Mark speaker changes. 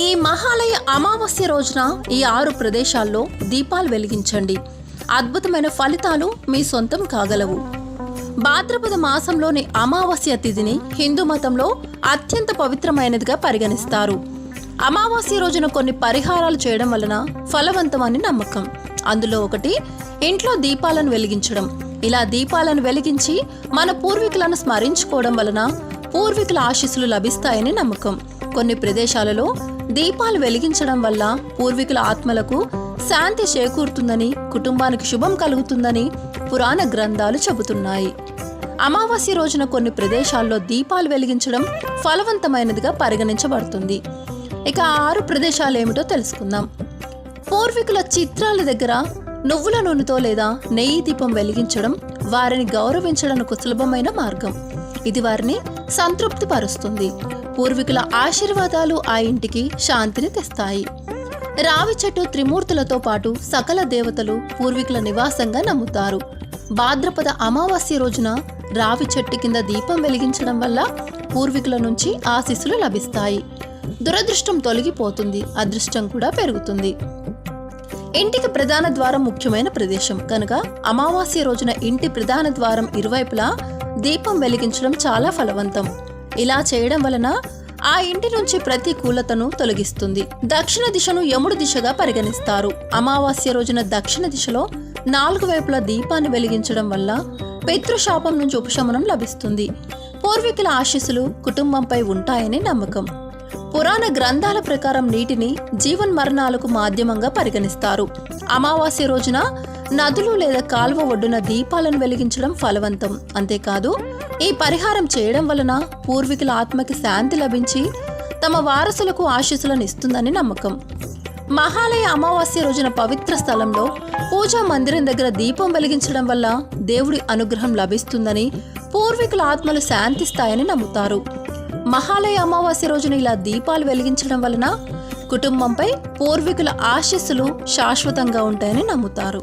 Speaker 1: ఈ మహాలయ అమావాస్య రోజున ఈ ఆరు ప్రదేశాల్లో దీపాలు వెలిగించండి. అద్భుతమైన ఫలితాలు మీ సొంతం కాగలవు. భాద్రపద మాసంలోని అమావాస్య తిథిని హిందూ మతంలో అత్యంత పవిత్రమైనదిగా పరిగణిస్తారు. అమావాస్య రోజున కొన్ని పరిహారాలు చేయడం వలన ఫలవంతమని నమ్మకం. అందులో ఒకటి ఇంట్లో దీపాలను వెలిగించడం. ఇలా దీపాలను వెలిగించి మన పూర్వీకులను స్మరించుకోవడం వలన పూర్వీకుల ఆశీస్సులు లభిస్తాయని నమ్మకం. కొన్ని ప్రదేశాలలో దీపాలు వెలిగించడం వల్ల పూర్వీకుల ఆత్మలకు శాంతి చేకూరుతుందని కుటుంబానికి శుభం కలుగుతుందని పురాణ గ్రంథాలు చెబుతున్నాయి. అమావాస్య రోజున కొన్ని ప్రదేశాల్లో దీపాలు వెలిగించడం ఫలవంతమైనదిగా పరిగణించబడుతుంది. ఇక ఆరు ప్రదేశాలు ఏమిటో తెలుసుకుందాం. పూర్వీకుల చిత్రాల దగ్గర నువ్వుల నూనెతో లేదా నెయ్యి దీపం వెలిగించడం వారిని గౌరవించడానికి సులభమైన మార్గం. ఇది వారిని సంతృప్తిపరుస్తుంది. పూర్వీకుల ఆశీర్వాదాలు ఆ ఇంటికి శాంతిని తెస్తాయి. రావి చెట్టు త్రిమూర్తులతో పాటు సకల దేవతలు పూర్వీకుల నివాసంగా నమ్ముతారు. భాద్రపద అమావాస్య రోజున రావి చెట్టు కింద దీపం వెలిగించడం వల్ల పూర్వీకుల నుంచి ఆశీస్సులు లభిస్తాయి. దురదృష్టం తొలగిపోతుంది అదృష్టం కూడా పెరుగుతుంది. ఇంటికి ప్రధాన ద్వారం ముఖ్యమైన ప్రదేశం. కనుక అమావాస్య రోజున ఇంటి ప్రధాన ద్వారం ఇరువైపులా దీపం వెలిగించడం చాలా ఫలవంతం. ఇలా చేయడం వలన ఆ ఇంటి నుంచి ప్రతికూలతను తొలగిస్తుంది. దక్షిణ దిశను యముడు దిశగా పరిగణిస్తారు. అమావాస్య రోజున దక్షిణ దిశలో నాలుగు వైపులా దీపాన్ని వెలిగించడం వల్ల పితృశాపం నుంచి ఉపశమనం లభిస్తుంది. పూర్వీకుల ఆశీస్సులు కుటుంబంపై ఉంటాయని నమ్మకం. పురాణ గ్రంథాల ప్రకారం నీటిని జీవన్ మరణాలకు మాధ్యమంగా పరిగణిస్తారు. అమావాస్య రోజున నదులు లేదా కాల్వ ఒడ్డున దీపాలను వెలిగించడం ఫలవంతం. అంతేకాదు ఈ పరిహారం చేయడం వలన పూర్వీకుల ఆత్మకి శాంతి లభించి తమ వారసులకు ఆశీస్సులను ఇస్తుందని నమ్మకం. మహాలయ అమావాస్య రోజున పవిత్ర స్థలంలో పూజా మందిరం దగ్గర దీపం వెలిగించడం వల్ల దేవుడి అనుగ్రహం లభిస్తుందని పూర్వీకుల ఆత్మలు శాంతిస్తాయని నమ్ముతారు. మహాలయ అమావాస్య రోజున ఇలా దీపాలు వెలిగించడం వలన కుటుంబంపై పూర్వీకుల ఆశీస్సులు శాశ్వతంగా ఉంటాయని నమ్ముతారు.